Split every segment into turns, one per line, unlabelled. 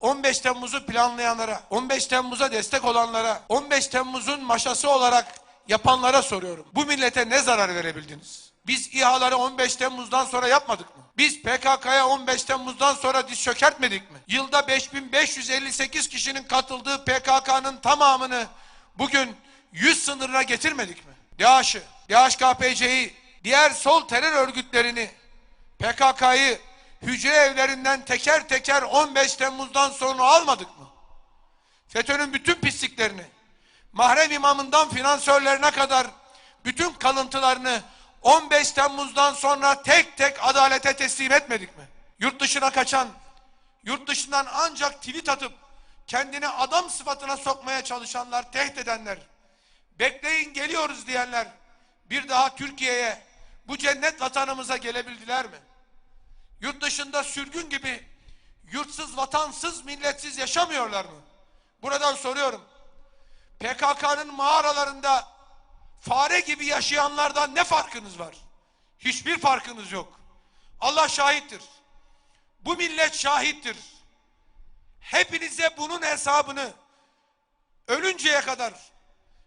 15 Temmuz'u planlayanlara, 15 Temmuz'a destek olanlara, 15 Temmuz'un maşası olarak yapanlara soruyorum. Bu millete ne zarar verebildiniz? Biz İHA'ları 15 Temmuz'dan sonra yapmadık mı? Biz PKK'ya 15 Temmuz'dan sonra diz çökertmedik mi? Yılda 5558 kişinin katıldığı PKK'nın tamamını bugün 100 sınırına getirmedik mi? DAEŞ'ı, DHKPC'yi, diğer sol terör örgütlerini, PKK'yı hücre evlerinden teker teker 15 Temmuz'dan sonra almadık mı? FETÖ'nün bütün pisliklerini, mahrem imamından finansörlerine kadar bütün kalıntılarını 15 Temmuz'dan sonra tek tek adalete teslim etmedik mi? Yurt dışına kaçan, yurt dışından ancak tweet atıp kendini adam sıfatına sokmaya çalışanlar, tehdit edenler, bekleyin geliyoruz diyenler bir daha Türkiye'ye, bu cennet vatanımıza gelebildiler mi? Yurt dışında sürgün gibi yurtsuz, vatansız, milletsiz yaşamıyorlar mı? Buradan soruyorum. PKK'nın mağaralarında fare gibi yaşayanlardan ne farkınız var? Hiçbir farkınız yok. Allah şahittir. Bu millet şahittir. Hepinize bunun hesabını ölünceye kadar,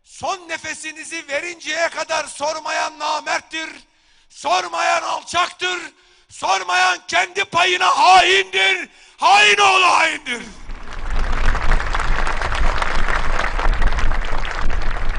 son nefesinizi verinceye kadar sormayan namerttir, sormayan alçaktır, sormayan kendi payına haindir, hain oğlu haindir.